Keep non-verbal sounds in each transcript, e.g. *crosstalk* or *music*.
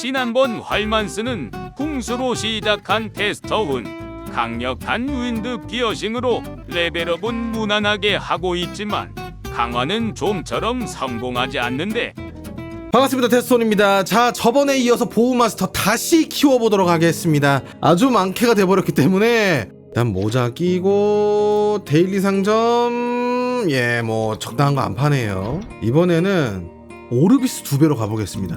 지난번 활만스는 궁수로 시작한 테스터훈 강력한 윈드 피어싱으로 레벨업은 무난하게 하고 있지만 강화는 좀처럼 성공하지 않는데 반갑습니다 테스톤입니다. 자 저번에 이어서 보호마스터 다시 키워보도록 하겠습니다. 아주 많게가 돼버렸기 때문에 일단 모자 끼고 데일리 상점 예 뭐 적당한 거 안 파네요. 이번에는 오르비스 두 배로 가보겠습니다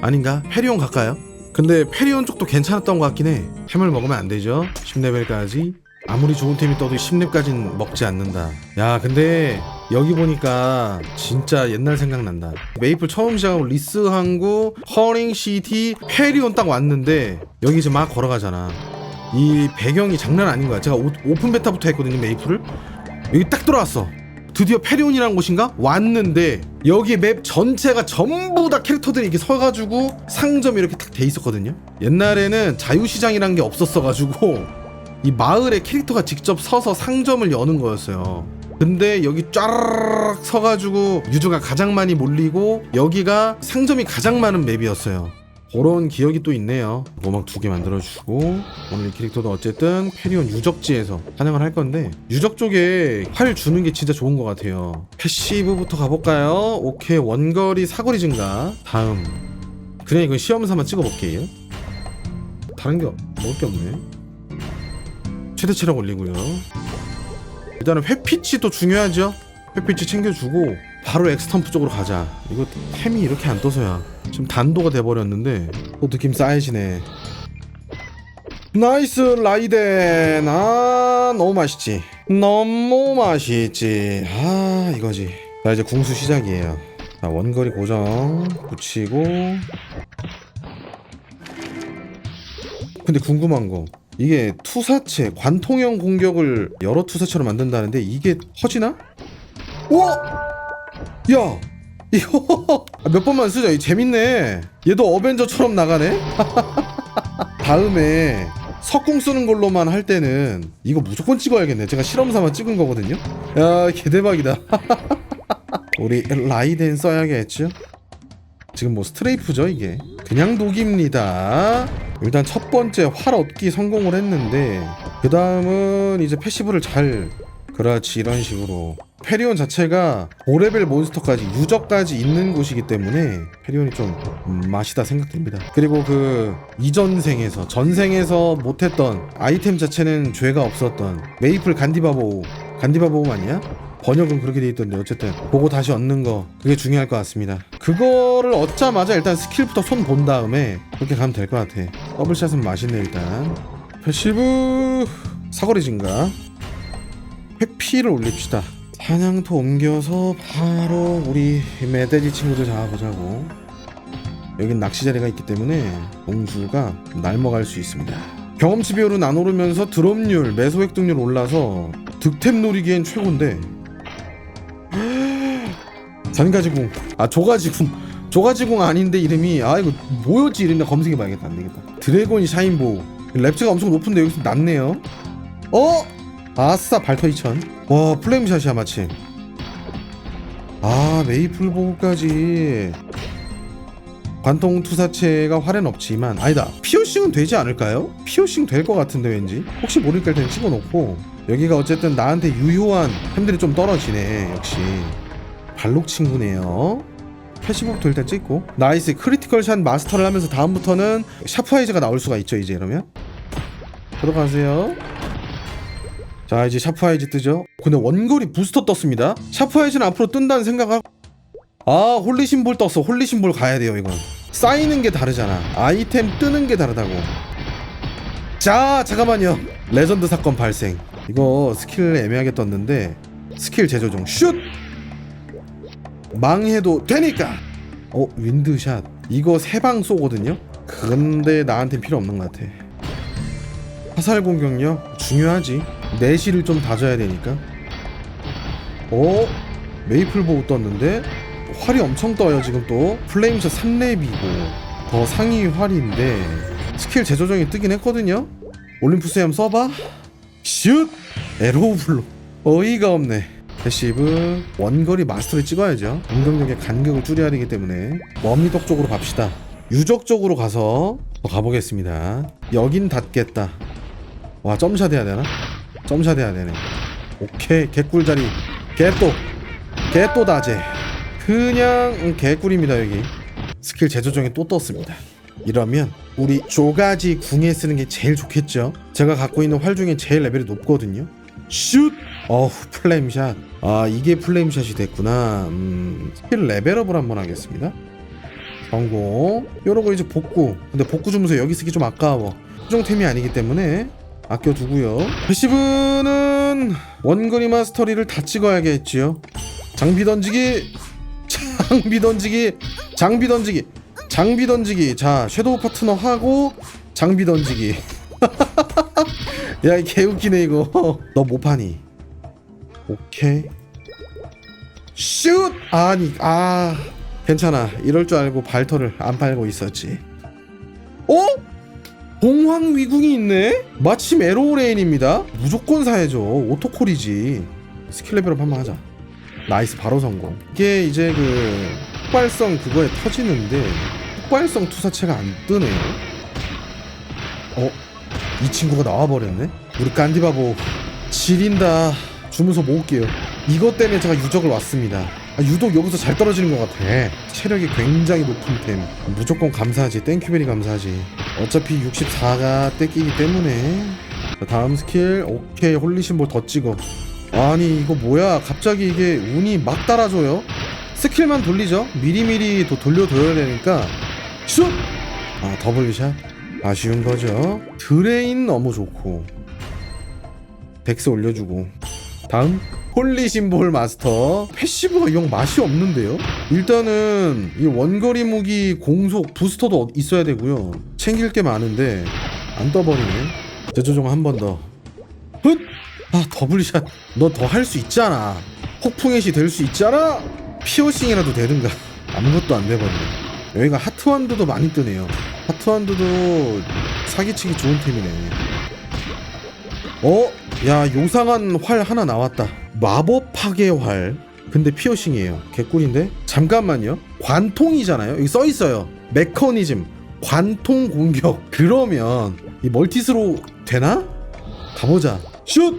아닌가? 페리온 갈까요? 근데 페리온 쪽도 괜찮았던 것 같긴 해. 햄을 먹으면 안 되죠? 10레벨까지? 아무리 좋은 템이 떠도 10렙까진 먹지 않는다. 야 근데 여기 보니까 진짜 옛날 생각난다. 메이플 처음 시작하고 리스 항구 허링 시티 페리온 딱 왔는데 여기 이제 막 걸어가잖아. 이 배경이 장난 아닌 거야. 제가 오, 오픈 베타부터 했거든요 메이플을. 여기 딱 들어왔어 드디어 페리온이라는 곳인가? 왔는데 여기 맵 전체가 전부 다 캐릭터들이 이렇게 서가지고 상점이 이렇게 딱돼 있었거든요 옛날에는 자유시장이란 게 없었어가지고 *laughs* 이 마을에 캐릭터가 직접 서서 상점을 여는 거였어요. 근데 여기 쫙 서가지고 유저가 가장 많이 몰리고 여기가 상점이 가장 많은 맵이었어요. 그런 기억이 또 있네요. 모막 두개 만들어주고 오늘 이 캐릭터도 어쨌든 페리온 유적지에서 사냥을 할 건데 유적 쪽에 활 주는 게 진짜 좋은 것 같아요. 패시브부터 가볼까요? 오케이 원거리 사거리 증가 다음 그냥 이건 시험 삼아 찍어볼게요. 다른 게 먹을 게 없네. 최대 체력 올리고요. 일단은 회피치도 중요하죠. 회피치 챙겨주고 바로 엑스텀프 쪽으로 가자. 이거 템이 이렇게 안 떠서야. 지금 단도가 돼버렸는데 또 느낌 쌓이시네. 나이스 라이덴 아 너무 맛있지 너무 맛있지 아 이거지 자 이제 궁수 시작이에요 자 원거리 고정 붙이고 근데 궁금한 거 이게 투사체 관통형 공격을 여러 투사체로 만든다는데 이게 허지나? 오! 야! 이거 *laughs* 몇 번만 쓰자. 이 재밌네. 얘도 어벤져처럼 나가네. *laughs* 다음에 석궁 쓰는 걸로만 할 때는 이거 무조건 찍어야겠네. 제가 실험 삼아 찍은 거거든요. 야, 개대박이다. *laughs* 우리 라이덴 써야겠죠? 지금 뭐 스트레이프죠 이게 그냥 독입니다 일단 첫 번째 활 얻기 성공을 했는데 그 다음은 이제 패시브를 잘 그렇지 이런 식으로 페리온 자체가 5레벨 몬스터까지 유저까지 있는 곳이기 때문에 페리온이 좀 음, 맛이다 생각됩니다. 그리고 그 이전생에서 전생에서 못했던 아이템 자체는 죄가 없었던 메이플 간디바보우 간디바보우 아니야? 번역은 그렇게 돼 있던데 어쨌든 보고 다시 얻는 거 그게 중요할 것 같습니다. 그거를 얻자마자 일단 스킬부터 손 본 다음에 그렇게 가면 될 것 같아. 더블샷은 맛있네 일단. 패시브 사거리 증가. 회피를 올립시다 사냥터 옮겨서 바로 우리 메데지 친구들 잡아보자고. 여긴 낚시 자리가 있기 때문에 공수가 날먹을 수 있습니다. 경험치 비율은 안 오르면서 드롭률, 매소 획득률 올라서 득템 노리기엔 최고인데. *gasps* 잔가지궁. 아 조가지궁. 조가지궁 아닌데 이름이 아 이거 뭐였지? 이름이 검색해봐야겠다. 안되겠다. 드래곤이 샤인보우. 랩츠가 엄청 높은데 여기서 낮네요. 어? 아싸 발터 2000 와 플레임샷이야 마침. 아 메이플 보호까지. 관통 투사체가 활엔 없지만 아니다. 피어싱은 되지 않을까요? 피어싱 될 것 같은데 왠지? 혹시 모르니까 일단 찍어놓고. 여기가 어쨌든 나한테 유효한 템들이 좀 떨어지네 역시. 발록 친구네요. 패시브부터 일단 찍고. 나이스. 크리티컬 샷 마스터를 하면서 다음부터는 샤프아이즈가 나올 수가 있죠 이제 이러면? 들어가세요 자 이제 샤프아이즈 뜨죠? 근데 원거리 부스터 떴습니다. 샤프아이즈는 앞으로 뜬다는 생각하고. 아 홀리심볼 떴어. 홀리심볼 가야 돼요 이건. 쌓이는 게 다르잖아. 아이템 뜨는 게 다르다고. 자 잠깐만요. 레전드 사건 발생. 이거 스킬 애매하게 떴는데 스킬 재조정. 슛! 망해도 되니까. 어 윈드샷. 이거 세 방 쏘거든요? 근데 나한텐 필요 없는 것 같아. 화살 공격력 중요하지 내실을 좀 다져야 되니까. 어? 메이플 보우 떴는데? 활이 엄청 떠요 지금 또. 플레임샷 3렙이고. 더 상위 활인데. 스킬 재조정이 뜨긴 했거든요. 올림푸스에 한번 써봐. 슛! 에로우 블로 어이가 없네. 패시브. 원거리 마스터를 찍어야죠. 공격력의 간격을 줄여야 되기 때문에. 머미덕 쪽으로 갑시다. 유적 쪽으로 가서 어, 가보겠습니다. 여긴 닿겠다. 와 점샷 해야 되나? 점샷 해야 되네. 오케이 개꿀자리 개또 개또 다제 그냥 음, 개꿀입니다 여기 스킬 제조정에 또 떴습니다. 이러면 우리 조가지 궁에 쓰는 게 제일 좋겠죠. 제가 갖고 있는 활 중에 제일 레벨이 높거든요. 슛! 어후 플레임샷. 아 이게 플레임샷이 됐구나. 음 스킬 레벨업을 한번 하겠습니다. 성공. 요러고 이제 복구. 근데 복구 주문서 여기 쓰기 좀 아까워. 수정템이 아니기 때문에 아껴두고요. 패시브는 원거리 마스터리를 다 찍어야겠지요. 장비 던지기, 장비 던지기, 장비 던지기, 장비 던지기. 자 섀도우 파트너 하고 장비 던지기. *laughs* 야, 개 웃기네 이거. *laughs* 너 못 파니? 오케이. 슛! 아니, 아, 괜찮아. 이럴 줄 알고 발터를 안 팔고 있었지. 어? 봉황위궁이 있네? 마침 에로레인입니다. 무조건 사야죠. 오토콜이지. 스킬 레벨업 한번 하자. 나이스 바로 성공. 이게 이제 그 폭발성 그거에 터지는데 폭발성 투사체가 안 뜨네요. 어? 이 친구가 나와버렸네? 우리 깐디바보 지린다 주문서 모을게요 이것 때문에 제가 유적을 왔습니다 아, 유독 여기서 잘 떨어지는 것 같아 체력이 굉장히 높은 템 무조건 감사하지 땡큐베리 감사하지 어차피 64가 떼끼기 때문에. 자, 다음 스킬. 오케이 홀리심볼 더 찍어. 아니 이거 뭐야? 갑자기 이게 운이 막 따라줘요? 스킬만 돌리죠? 미리미리 또 돌려둬야 되니까. 슛! 아 더블샷. 아쉬운 거죠. 드레인 너무 좋고. 덱스 올려주고. 다음 홀리 심볼 마스터 패시브가 영 맛이 없는데요. 일단은 이 원거리 무기 공속 부스터도 있어야 되고요. 챙길 게 많은데 안 떠버리네. 재조정 한번 더. 훗! 아 더블샷. 너 더 할 수 있잖아. 폭풍햇이 될수 있잖아. 피어싱이라도 되든가. 아무것도 안 돼버리네. 여기가 하트완드도 많이 뜨네요. 하트완드도 사기치기 좋은 템이네. 어? 야 요상한 활 하나 나왔다. 마법 파괴 활. 근데 피어싱이에요. 개꿀인데? 잠깐만요. 관통이잖아요. 여기 써 있어요. 메커니즘 관통 공격. 그러면 이 멀티스로 되나? 가보자. 슛!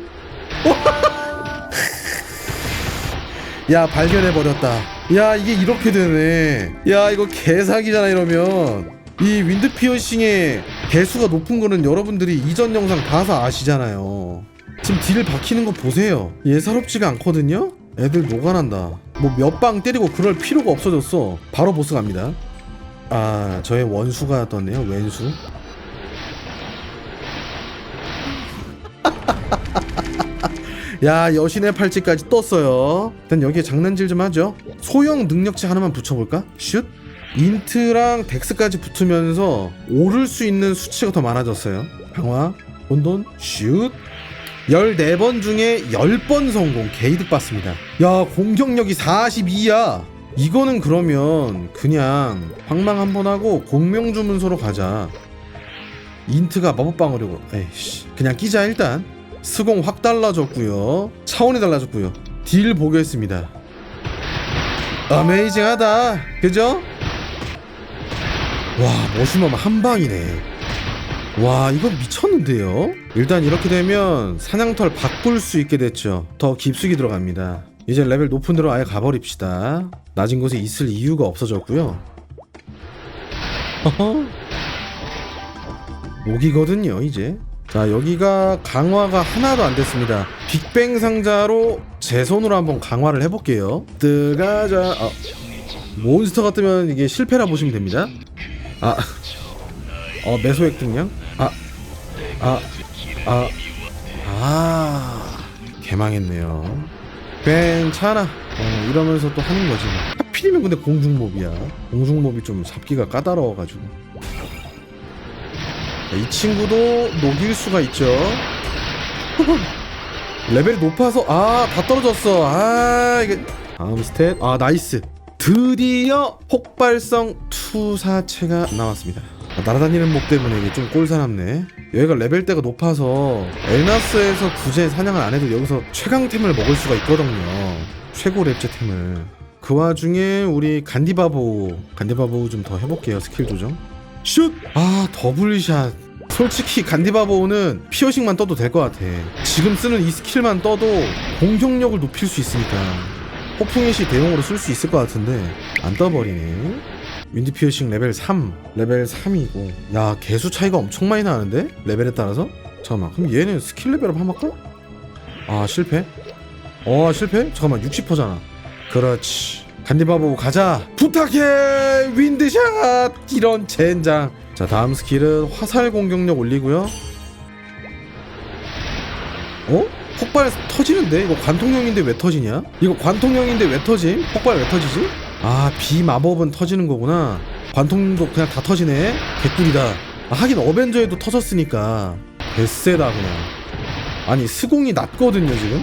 *laughs* 야 발견해 버렸다. 야 이게 이렇게 되네. 야 이거 개사기잖아 이러면. 이 윈드 피어싱의 개수가 높은 거는 여러분들이 이전 영상 봐서 아시잖아요. 지금 딜 박히는 거 보세요. 예사롭지가 않거든요. 애들 녹아난다. 뭐 몇 방 때리고 그럴 필요가 없어졌어. 바로 보스 갑니다. 아 저의 원수가 떴네요. 왼수. *laughs* 야 여신의 팔찌까지 떴어요 일단 여기에 장난질 좀 하죠 소형 능력치 하나만 붙여볼까? 슛 인트랑 덱스까지 붙으면서 오를 수 있는 수치가 더 많아졌어요 강화 혼돈 슛 14번 중에 10번 성공 개이득 받습니다. 야 공격력이 42야. 이거는 그러면 그냥 황망 한번 하고 공명주문서로 가자. 인트가 마법방어력으로 에이씨 그냥 끼자 일단. 스공 확 달라졌고요. 차원이 달라졌고요. 딜 보겠습니다. 어메이징하다. 그죠? 와 머신맘 한 방이네 와 이거 미쳤는데요? 일단 이렇게 되면 사냥털 바꿀 수 있게 됐죠. 더 깊숙이 들어갑니다. 이제 레벨 높은 데로 아예 가버립시다. 낮은 곳에 있을 이유가 없어졌고요. 허허. 목이거든요 이제. 자 여기가 강화가 하나도 안 됐습니다. 빅뱅 상자로 제 손으로 한번 강화를 해볼게요. 뜨가자. 아, 몬스터가 뜨면 이게 실패라 보시면 됩니다. 아, 어 매소 획득량 아아아 아, 아, 개망했네요 괜찮아 어, 이러면서 또 하는 거지 뭐. 하필이면 근데 공중몹이야 공중몹이 좀 잡기가 까다로워가지고 자, 이 친구도 녹일 수가 있죠. *laughs* 레벨이 높아서 아 다 떨어졌어. 아 이게 다음 스탯 아 나이스. 드디어 폭발성 투사체가 나왔습니다. 아, 날아다니는 목 때문에 이게 좀 꼴사납네. 여기가 레벨대가 높아서 엘나스에서 굳이 사냥을 안 해도 여기서 최강템을 먹을 수가 있거든요. 최고 랩제템을. 그 와중에 우리 간디바보 간디바보 좀 더 해볼게요 스킬 조정 슛! 아 더블샷 솔직히 간디바보는 피어싱만 떠도 될 것 같아 지금 쓰는 이 스킬만 떠도 공격력을 높일 수 있으니까 폭풍의 시 대용으로 쓸 수 있을 것 같은데 안 떠버리네 윈드 피어싱 레벨 3 레벨 3이고 야 개수 차이가 엄청 많이 나는데 레벨에 따라서 잠깐만 그럼 얘는 스킬 레벨업 한번 할까? 아 실패? 어 실패? 잠깐만 60%잖아 그렇지 간디바보 가자 부탁해 윈드샷 이런 젠장 자 다음 스킬은 화살 공격력 올리고요 어? 폭발 터지는데? 이거 관통형인데 왜 터지냐? 이거 관통형인데 왜 터짐? 폭발 왜 터지지? 아 비마법은 터지는 거구나. 관통도 그냥 다 터지네. 개꿀이다. 아, 하긴 어벤져에도 터졌으니까. 개쎄다 그냥. 아니 스공이 낮거든요 지금?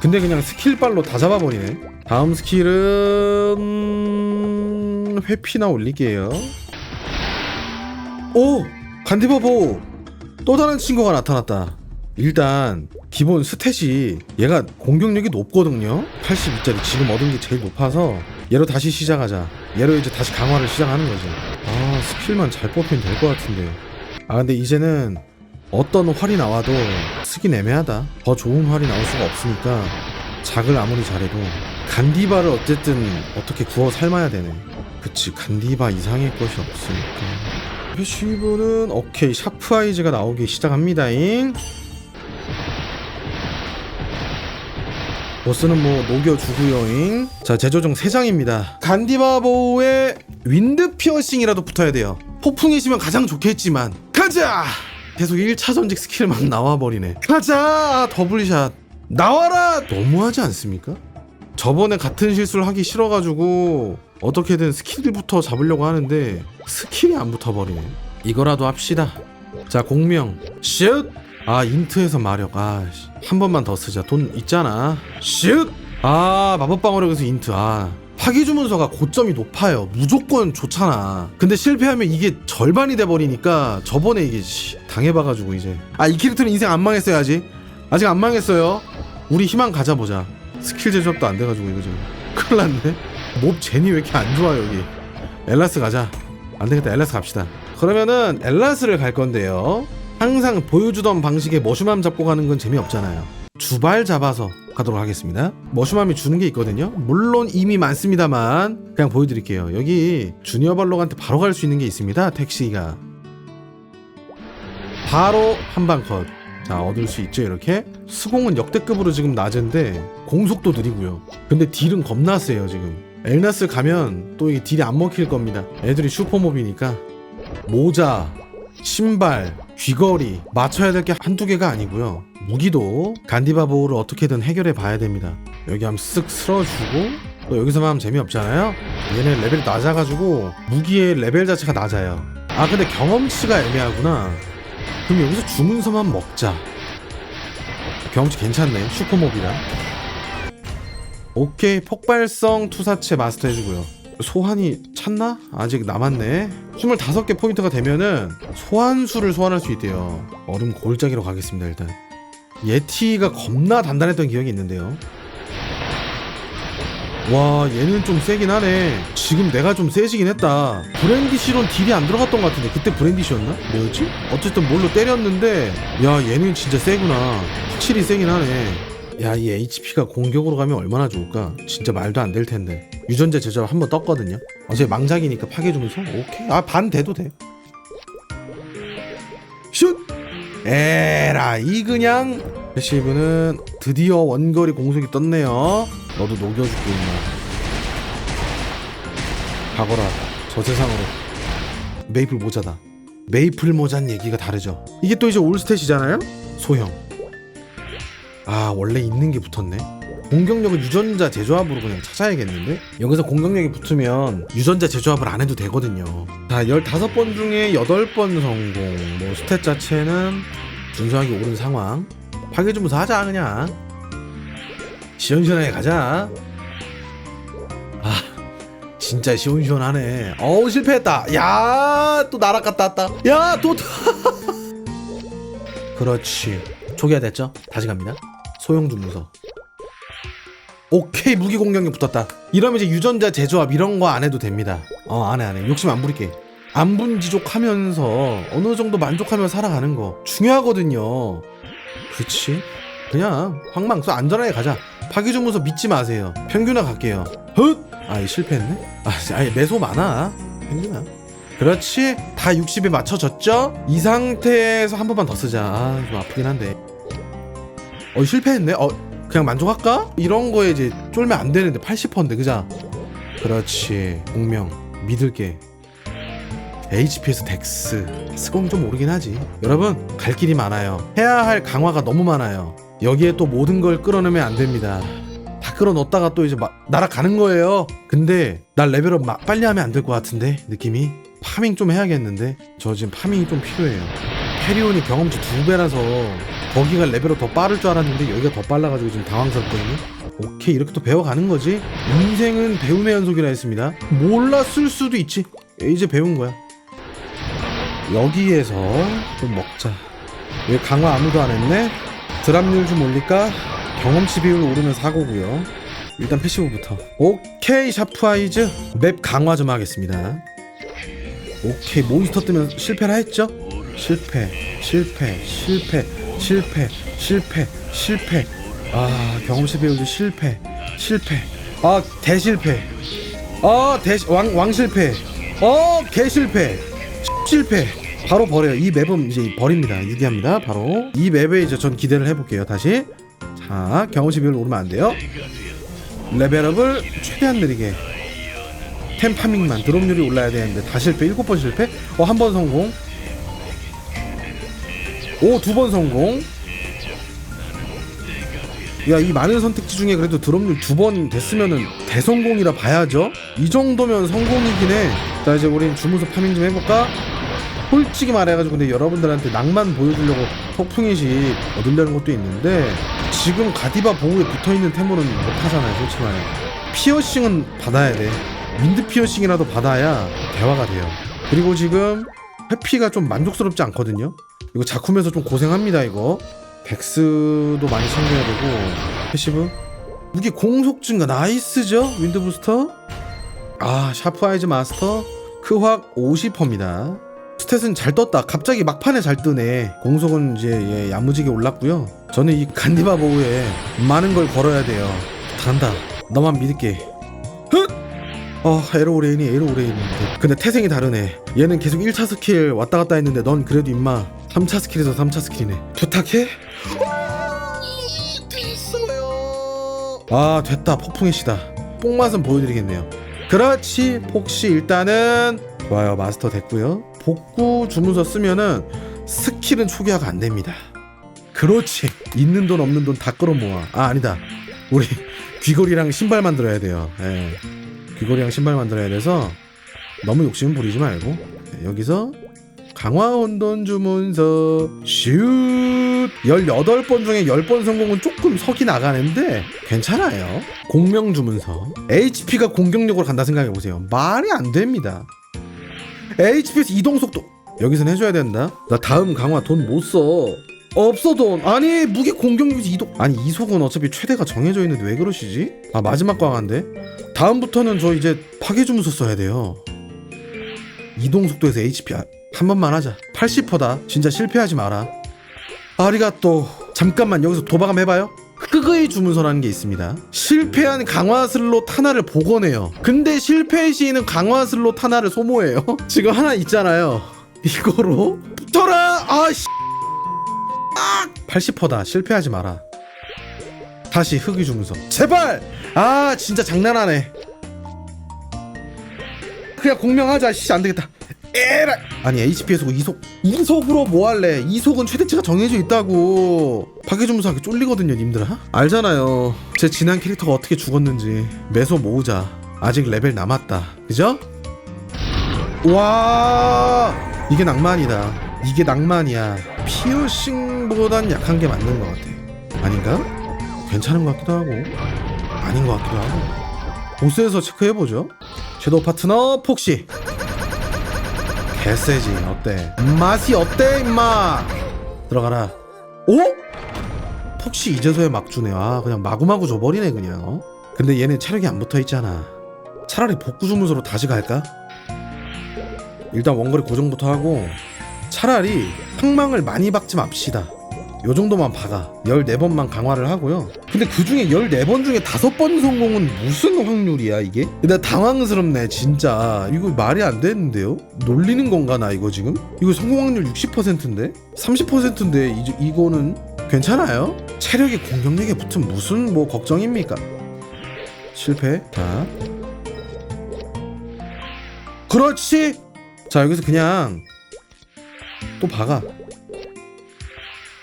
근데 그냥 스킬발로 다 잡아버리네. 다음 스킬은 회피나 올릴게요. 오! 간디바보! 또 다른 친구가 나타났다. 일단 기본 스탯이 얘가 공격력이 높거든요? 82짜리 지금 얻은 게 제일 높아서 얘로 다시 시작하자. 얘로 이제 다시 강화를 시작하는 거지. 아 스킬만 잘 뽑히면 될 것 같은데. 아 근데 이제는 어떤 활이 나와도 쓰긴 애매하다. 더 좋은 활이 나올 수가 없으니까 작을 아무리 잘해도 간디바를 어쨌든 어떻게 구워 삶아야 되네. 그치 간디바 이상의 것이 없으니까. 패시브는 오케이. 샤프 아이즈가 나오기 시작합니다잉 보스는 뭐 녹여주고요잉. 자 제조정 3장입니다. 간디바보의 윈드 피어싱이라도 붙어야 돼요. 폭풍이시면 가장 좋겠지만. 가자! 계속 1차 전직 스킬 막 나와버리네. 가자! 더블샷. 나와라! 너무하지 않습니까? 저번에 같은 실수를 하기 싫어가지고 어떻게든 스킬부터 잡으려고 하는데 스킬이 안 붙어버리네. 이거라도 합시다. 자 공명. 슛! 아 인트에서 마력. 아한 번만 더 쓰자. 돈 있잖아. 슛! 아 마법 방어력에서 인트 아 파기 주문서가 고점이 높아요. 무조건 좋잖아. 근데 실패하면 이게 절반이 돼버리니까 저번에 이게 씨, 당해봐가지고 이제. 아 이 캐릭터는 인생 안 망했어야지 아직 안 망했어요? 우리 희망 가져보자. 스킬 제조업도 안 돼가지고 이거 지금. *laughs* 큰일 났네. 몹 제니 왜 이렇게 안 좋아 여기? 엘라스 가자. 안 되겠다. 엘라스 갑시다. 그러면은 엘라스를 갈 건데요 항상 보여주던 방식의 머슈맘 잡고 가는 건 재미없잖아요 주발 잡아서 가도록 하겠습니다 머슈맘이 주는 게 있거든요 물론 이미 많습니다만 그냥 보여드릴게요 여기 주니어 발록한테 바로 갈 수 있는 게 있습니다 택시가 바로 한방 컷. 자, 얻을 수 있죠, 이렇게. 수공은 역대급으로 지금 낮은데, 공속도 느리고요. 근데 딜은 겁나 세요, 지금. 엘나스 가면 또 이게 딜이 안 먹힐 겁니다. 애들이 슈퍼몹이니까. 모자, 신발, 귀걸이, 맞춰야 될 게 한두 개가 아니고요. 무기도 간디바보를 어떻게든 해결해 봐야 됩니다. 여기 한번 쓱 쓸어주고, 또 여기서만 하면 재미없잖아요? 얘네 레벨이 낮아가지고, 무기의 레벨 자체가 낮아요. 아, 근데 경험치가 애매하구나. 그럼 여기서 주문서만 먹자. 경험치 괜찮네. 슈퍼몹이라. 오케이. 폭발성 투사체 마스터 해주고요. 소환이 찼나? 아직 남았네. 25개 포인트가 되면은 소환수를 소환할 수 있대요. 얼음 골짜기로 가겠습니다, 일단. 예티가 겁나 단단했던 기억이 있는데요. 와 얘는 좀 세긴 하네 지금 내가 좀 세지긴 했다 브랜디시론 딜이 안 들어갔던 것 같은데 그때 브랜디시였나? 뭐였지? 어쨌든 뭘로 때렸는데 야 얘는 진짜 세구나 확실히 세긴 하네 야 이 HP가 공격으로 가면 얼마나 좋을까? 진짜 말도 안 될 텐데. 유전자 제조업 한번 떴거든요. 어제 망작이니까 파괴 주면서? 오케이. 아 반 돼도 돼. 슛! 에라 이 그냥. 패시브는 드디어 원거리 공속이 떴네요. 너도 녹여줄게 임마. 가거라 저 세상으로. 메이플 모자다. 메이플 모자는 얘기가 다르죠. 이게 또 이제 올스탯이잖아요? 소형 아 원래 있는 게 붙었네. 공격력은 유전자 제조합으로 그냥 찾아야겠는데? 여기서 공격력이 붙으면 유전자 제조합을 안 해도 되거든요. 자 15번 중에 8번 성공. 뭐 스탯 자체는 준수하게 오른 상황. 파괴주문서 하자 그냥. 시원시원하게 가자. 아 진짜 시원시원하네. 어우 실패했다. 야 또 날아갔다 왔다. 야 또. *laughs* 그렇지. 초기화 됐죠? 다시 갑니다 소형 주문서. 오케이 무기 공격력 붙었다. 이러면 이제 유전자 재조합 이런 거 안 해도 됩니다. 어 안해 안해. 욕심 안 부릴게. 안분지족하면서 어느 정도 만족하며 살아가는 거 중요하거든요. 그치? 그냥 황망수 안전하게 가자. 파기주문서 믿지 마세요. 평균화 갈게요. 헛! 아이 실패했네? 아 아니 매소 많아. 평균화. 그렇지? 다 60에 맞춰졌죠? 이 상태에서 한 번만 더 쓰자. 아 좀 아프긴 한데 어 실패했네? 어 그냥 만족할까? 이런 거에 이제 쫄면 안 되는데 80%인데 그자 그렇지. 공명 믿을게. HP에서 덱스. 스공 좀 오르긴 하지. 여러분 갈 길이 많아요. 해야 할 강화가 너무 많아요. 여기에 또 모든 걸 끌어내면 안 됩니다. 다 끌어넣었다가 또 이제 막 날아가는 거예요. 근데 날 레벨업 막 빨리 하면 안 될 것 같은데 느낌이? 파밍 좀 해야겠는데? 저 지금 파밍이 좀 필요해요 캐리온이 경험치 두 배라서 거기가 레벨업 더 빠를 줄 알았는데 여기가 더 빨라가지고 지금 당황스럽거든요 오케이 이렇게 또 배워가는 거지? 인생은 배움의 연속이라 했습니다. 몰랐을 수도 있지. 이제 배운 거야. 여기에서 좀 먹자. 왜 강화 아무도 안 했네? 드랍률 좀 올릴까? 경험치 비율 오르면 사고고요. 일단 패시브부터. 오케이 샤프 아이즈. 맵 강화 좀 하겠습니다. 오케이 몬스터 뜨면 실패라 했죠? 실패 실패 실패 실패 실패 실패. 아 경험치 비율도 실패 실패. 아 대실패. 아 대, 왕, 왕 실패. 어 개실패. 실패. 바로 버려요. 이 맵은 이제 버립니다. 유기합니다. 바로. 이 맵에 이제 전 기대를 해볼게요. 다시. 자 경험치 비율 오르면 안 돼요. 레벨업을 최대한 느리게. 템파밍만 드롭률이 올라야 되는데 다 실패. 7번 실패? 어 한 번 성공 오 두 번 성공. 야 이 많은 선택지 중에 그래도 드롭률 두 번 됐으면은 대성공이라 봐야죠. 이 정도면 성공이긴 해자 이제 우린 주문서 파밍 좀 해볼까? 솔직히 말해가지고 근데 여러분들한테 낭만 보여주려고 폭풍이식 얻으려는 것도 있는데 지금 가디바 보호에 붙어있는 템으로는 못하잖아요 솔직히 말해. 피어싱은 받아야 돼. 윈드 피어싱이라도 받아야 대화가 돼요. 그리고 지금 회피가 좀 만족스럽지 않거든요. 이거 작품에서 좀 고생합니다 이거. 백스도 많이 챙겨야 되고. 패시브. 무기 공속 증가. 나이스죠? 윈드 부스터? 아 샤프 아이즈 마스터. 크확 50%입니다. 스탯은 잘 떴다. 갑자기 막판에 잘 뜨네. 공속은 이제 예, 야무지게 올랐고요. 저는 이 간디바 보우에 많은 걸 걸어야 돼요. 간다. 너만 믿을게. 흑! 어 에로 오레인이 에로 오레인인데 근데 태생이 다르네. 얘는 계속 1차 스킬 왔다 갔다 했는데 넌 그래도 임마 3차 스킬에서 3차 스킬이네. 부탁해? 됐어요. 아 됐다. 폭풍의 시다. 뽕맛은 보여드리겠네요. 그렇지 폭시 일단은 좋아요. 마스터 됐고요. 복구 주문서 쓰면은 스킬은 초기화가 안 됩니다. 그렇지. 있는 돈 없는 돈 다 끌어모아. 아 아니다. 우리 귀걸이랑 신발 만들어야 돼요. 예. 귀걸이랑 신발 만들어야 돼서 너무 욕심 부리지 말고 네, 여기서 강화 혼돈 주문서 슛! 18번 중에 10번 성공은 조금 석이 나가는데 괜찮아요. 공명 주문서. HP가 공격력으로 간다 생각해 보세요. 말이 안 됩니다. HP에서 이동 속도. 여기선 해줘야 된다. 나 다음 강화 돈 못써 없어 돈 아니 무기 공격력 이동 아니 이속은 어차피 최대가 정해져 있는데 왜 그러시지? 아 마지막 강화인데? 다음부터는 저 이제 파괴 주문서 써야 돼요. 이동 속도에서 HP 아, 한 번만 하자. 80%다. 진짜 실패하지 마라. 아리가또. 잠깐만 여기서 도박 한번 해봐요. 흑의 주문서라는 게 있습니다. 실패한 강화 슬롯 하나를 복원해요. 근데 실패 시에는 강화 슬롯 하나를 소모해요. *laughs* 지금 하나 있잖아요. 이거로 붙어라! 아 씨 80%다. 실패하지 마라. 다시 흑의 주문서 제발! 아 진짜 장난하네. 그냥 공명하자. 씨 안되겠다. 에라 아니 HP에서 이속 이속으로 뭐 할래? 이속은 최대치가 정해져 있다고. 파괴주문서하기 쫄리거든요 님들아 알잖아요. 제 지난 캐릭터가 어떻게 죽었는지. 매소 모으자. 아직 레벨 남았다. 그죠? 와! 이게 낭만이다. 이게 낭만이야 피어싱보단 약한 게 맞는 것 같아 아닌가? 괜찮은 것 같기도 하고 아닌 것 같기도 하고 보스에서 체크해보죠 섀도우 파트너 폭시 개세지 어때 맛이 어때 임마 들어가라 오? 폭시 이제서야 막 주네 아 그냥 마구마구 줘버리네 그냥 어? 근데 얘네 체력이 안 붙어 있잖아. 차라리 복구 주문서로 다시 갈까? 일단 원거리 고정부터 하고 차라리 항망을 많이 박지 맙시다. 요 정도만 박아. 14번만 강화를 하고요. 근데 그 중에 14번 중에 5번 성공은 무슨 확률이야, 이게? 나 당황스럽네, 진짜. 이거 말이 안 되는데요? 놀리는 건가, 나 이거 지금? 이거 성공 확률 60%인데? 30%인데, 이, 이거는 괜찮아요? 체력이 공격력에 붙은 무슨 뭐 걱정입니까? 실패. 자. 그렇지! 자, 여기서 그냥 또 박아.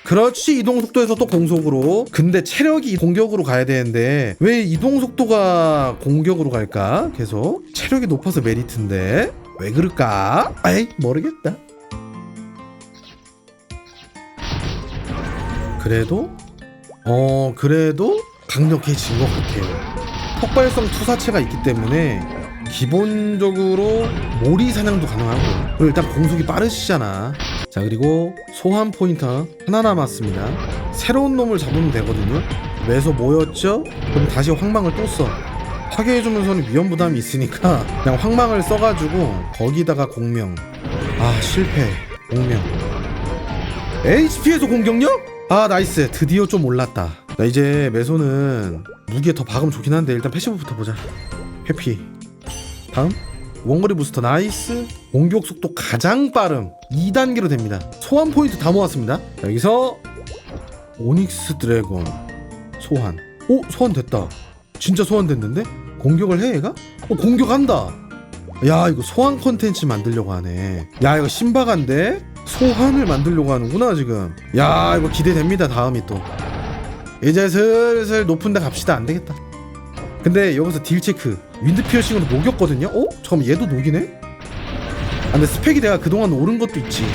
그렇지 이동 속도에서 또 공속으로. 근데 체력이 공격으로 가야 되는데 왜 이동 속도가 공격으로 갈까? 계속 체력이 높아서 메리트인데 왜 그럴까? 아이 모르겠다. 그래도 어 그래도 강력해진 것 같아요. 폭발성 투사체가 있기 때문에 기본적으로 모리 사냥도 가능하고 일단 공속이 빠르시잖아. 자 그리고 소환 포인트 하나 남았습니다. 새로운 놈을 잡으면 되거든요. 매서 모였죠? 그럼 다시 황망을 또 써. 파괴해주면서는 위험 부담이 있으니까 *laughs* 그냥 황망을 써가지고 거기다가 공명. 아 실패. 공명. HP에서 공격력? 아 나이스. 드디어 좀 올랐다. 나 이제 매소는 무기에 더 박으면 좋긴 한데 일단 패시브부터 보자. 회피 다음. 원거리 부스터 나이스. 공격 속도 가장 빠름 2단계로 됩니다. 소환 포인트 다 모았습니다. 자, 여기서 오닉스 드래곤 소환. 오 소환 됐다. 진짜 소환 됐는데? 공격을 해 얘가? 어 공격한다. 야 이거 소환 컨텐츠 만들려고 하네. 야 이거 신박한데? 소환을 만들려고 하는구나 지금. 야 이거 기대됩니다 다음이 또. 이제 슬슬 높은 데 갑시다. 안 되겠다 근데 여기서 딜 체크 윈드 피어싱으로 녹였거든요? 어? 잠깐만 얘도 녹이네? 아 근데 스펙이 내가 그동안 오른 것도 있지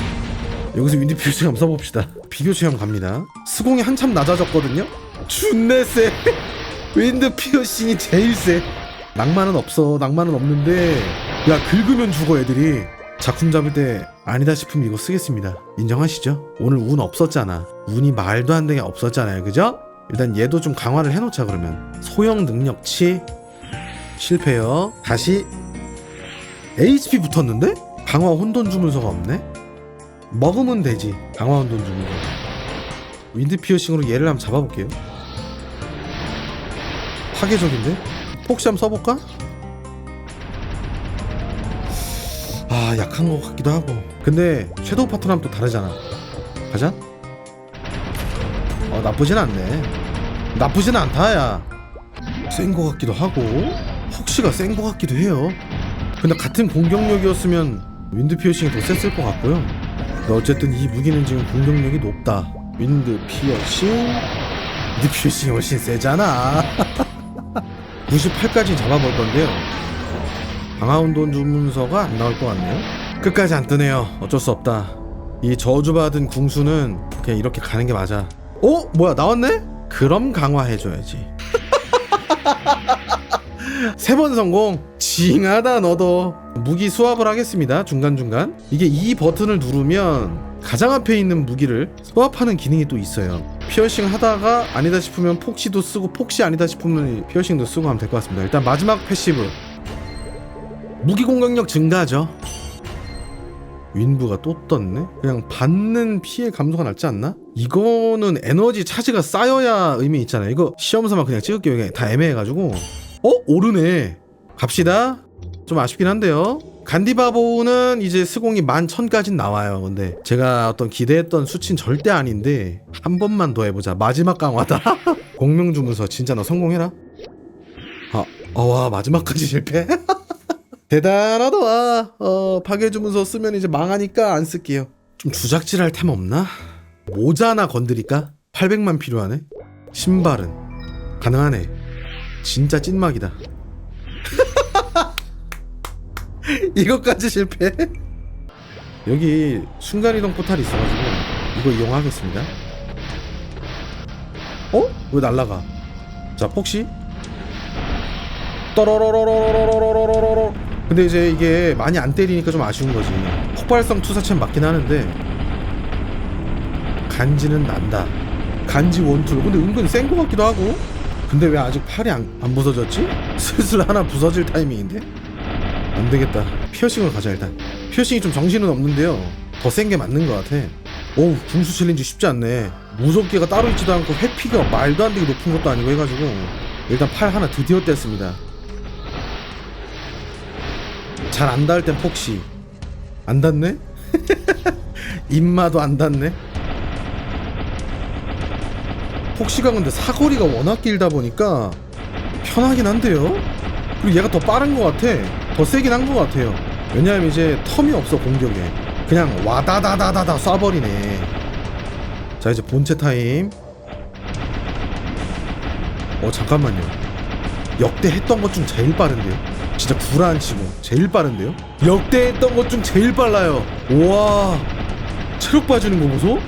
여기서 윈드 피어싱 한번 써봅시다 비교 체험 갑니다 스공이 한참 낮아졌거든요? 준내 세 *laughs* 윈드 피어싱이 제일 세 낭만은 없어 낭만은 없는데 야 긁으면 죽어 애들이 작품 잡을 때 아니다 싶으면 이거 쓰겠습니다 인정하시죠? 오늘 운 없었잖아 운이 말도 안 되게 없었잖아요 그죠? 일단 얘도 좀 강화를 해놓자 그러면. 소형 능력치. 실패요. 다시. HP 붙었는데? 강화 혼돈 주문서가 없네? 먹으면 되지 강화 혼돈 주문서 윈드 피어싱으로 얘를 한번 잡아볼게요. 파괴적인데? 혹시 한번 써볼까? 아 약한 것 같기도 하고. 근데 섀도우 파트너랑 또 다르잖아. 가자 어 나쁘진 않네 나쁘진 않다 야센 것 같기도 하고 혹시가 센것 같기도 해요 근데 같은 공격력이었으면 윈드 피어싱이 더 셌을 것 같고요 근데 어쨌든 이 무기는 지금 공격력이 높다 윈드 피어싱 윈드 피어싱이 훨씬 세잖아 *laughs* 98까지 잡아볼 건데요 방아운동 주문서가 안 나올 것 같네요. 끝까지 안 뜨네요. 어쩔 수 없다. 이 저주받은 궁수는 그냥 이렇게 가는 게 맞아. 어? 뭐야 나왔네? 그럼 강화해줘야지. *laughs* 세 번 성공. 징하다 너도. 무기 수합을 하겠습니다. 중간 중간. 이게 이 버튼을 누르면 가장 앞에 있는 무기를 수합하는 기능이 또 있어요. 피어싱 하다가 아니다 싶으면 폭시도 쓰고 폭시 아니다 싶으면 피어싱도 쓰고 하면 될 것 같습니다. 일단 마지막 패시브. 무기 공격력 증가죠. 윈부가 또 떴네. 그냥 받는 피해 감소가 낫지 않나? 이거는 에너지 차지가 쌓여야 의미 있잖아요. 이거 시험서만 그냥 찍을게요. 이게 다 애매해가지고. 어 오르네. 갑시다. 좀 아쉽긴 한데요. 간디바보는 이제 스공이 만 천까진 나와요. 근데 제가 어떤 기대했던 수치는 절대 아닌데 한 번만 더 해보자. 마지막 강화다. *laughs* 공명주문서 진짜 너 성공해라. 아, 어, 와 마지막까지 실패. *laughs* 대단하다 와. 어 파괴 주문서 쓰면 이제 망하니까 안 쓸게요 좀 주작질할 템 없나? 모자나 건드릴까? 800만 필요하네 신발은 가능하네 진짜 찐막이다 *laughs* 이것까지 실패? 여기 순간이동 포탈이 있어가지고 이거 이용하겠습니다 어? 왜 날라가 자 폭시 떠러러러러러러러러러러 *laughs* 근데 이제 이게 많이 안 때리니까 좀 아쉬운 거지 폭발성 투사체는 맞긴 하는데 간지는 난다 간지 원투 근데 은근 센 거 같기도 하고 근데 왜 아직 팔이 안, 안 부서졌지? *laughs* 슬슬 하나 부서질 타이밍인데? 안 되겠다. 피어싱으로 가자 일단. 피어싱이 좀 정신은 없는데요. 더 센 게 맞는 것 같아. 오우 궁수 챌린지 쉽지 않네. 무섭기가 따로 있지도 않고 회피가 말도 안 되게 높은 것도 아니고 해가지고 일단 팔 하나 드디어 뗐습니다. 잘 안 닿을 땐 폭시. 안 닿네? *laughs* 입마도 안 닿네? 폭시가 근데 사거리가 워낙 길다 보니까 편하긴 한데요? 그리고 얘가 더 빠른 것 같아. 더 세긴 한 것 같아요. 왜냐하면 이제 텀이 없어 공격에. 그냥 와다다다다다 쏴버리네. 자 이제 본체 타임. 어 잠깐만요. 역대 했던 것 중 제일 빠른데요. 진짜 구라안치고 제일 빠른데요. 역대 했던 것 중 제일 빨라요. 우와 체력 빠지는 거 보소?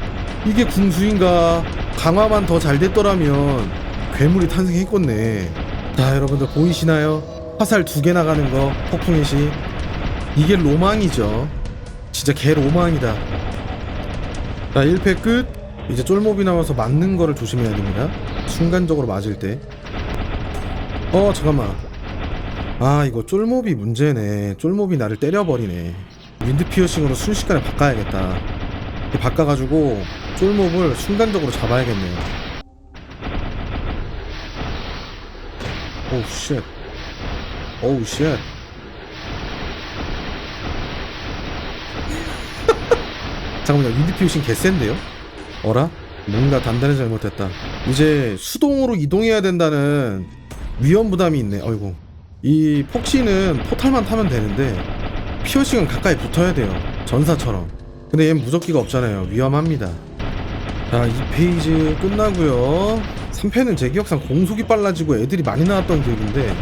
이게 궁수인가? 강화만 더 잘 됐더라면 괴물이 탄생했겠네. 자 여러분들 보이시나요? 화살 두 개 나가는 거 폭풍의 시 이게 로망이죠. 진짜 개 로망이다. 자 1패 끝. 이제 쫄몹이 나와서 맞는 거를 조심해야 됩니다. 순간적으로 맞을 때. 어 잠깐만. 아 이거 쫄몹이 문제네. 쫄몹이 나를 때려버리네. 윈드 피어싱으로 순식간에 바꿔야겠다. 바꿔가지고 쫄몹을 순간적으로 잡아야겠네요. 오우 쉣. 오우 쉣. *laughs* 잠깐만요. 윈드 피어싱 개센데요? 어라? 뭔가 단단히 잘못했다. 이제 수동으로 이동해야 된다는 위험 부담이 있네. 어이구. 이 폭시는 포탈만 타면 되는데 피어싱은 가까이 붙어야 돼요. 전사처럼. 근데 얘는 무적기가 없잖아요. 위험합니다. 자, 2페이지 끝나고요. 3패는 제 기억상 공속이 빨라지고 애들이 많이 나왔던 기억인데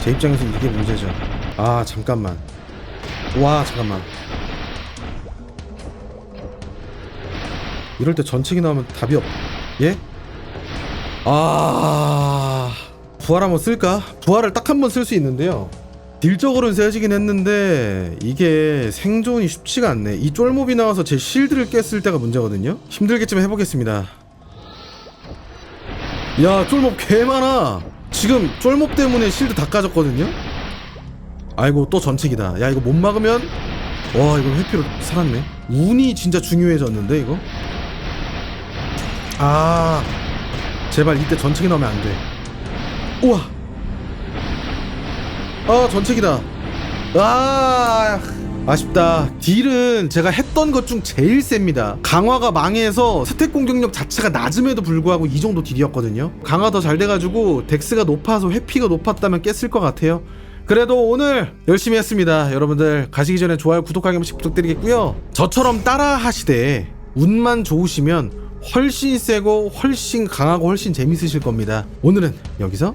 제 입장에서 이게 문제죠. 아, 잠깐만. 와, 잠깐만. 이럴 때 전책이 나오면 답이 없. 예? 아 부활 한번 쓸까? 부활을 딱 한 번 쓸 수 있는데요. 딜적으로는 세지긴 했는데 이게 생존이 쉽지가 않네. 이 쫄몹이 나와서 제 실드를 깼을 때가 문제거든요. 힘들겠지만 해보겠습니다. 야 쫄몹 개 많아. 지금 쫄몹 때문에 실드 다 까졌거든요. 아이고 또 전책이다. 야 이거 못 막으면 와 이거 회피로 살았네. 운이 진짜 중요해졌는데 이거. 아 제발 이때 전책이 나오면 안 돼. 우와. 아 전책이다. 아 아쉽다. 딜은 제가 했던 것 중 제일 셉니다. 강화가 망해서 스택 공격력 자체가 낮음에도 불구하고 이 정도 딜이었거든요. 강화 더 잘 돼가지고 덱스가 높아서 회피가 높았다면 깼을 것 같아요. 그래도 오늘 열심히 했습니다. 여러분들 가시기 전에 좋아요, 구독하기 한 번씩 부탁드리겠고요. 저처럼 따라 하시되 운만 좋으시면 훨씬 세고 훨씬 강하고 훨씬 재밌으실 겁니다. 오늘은 여기서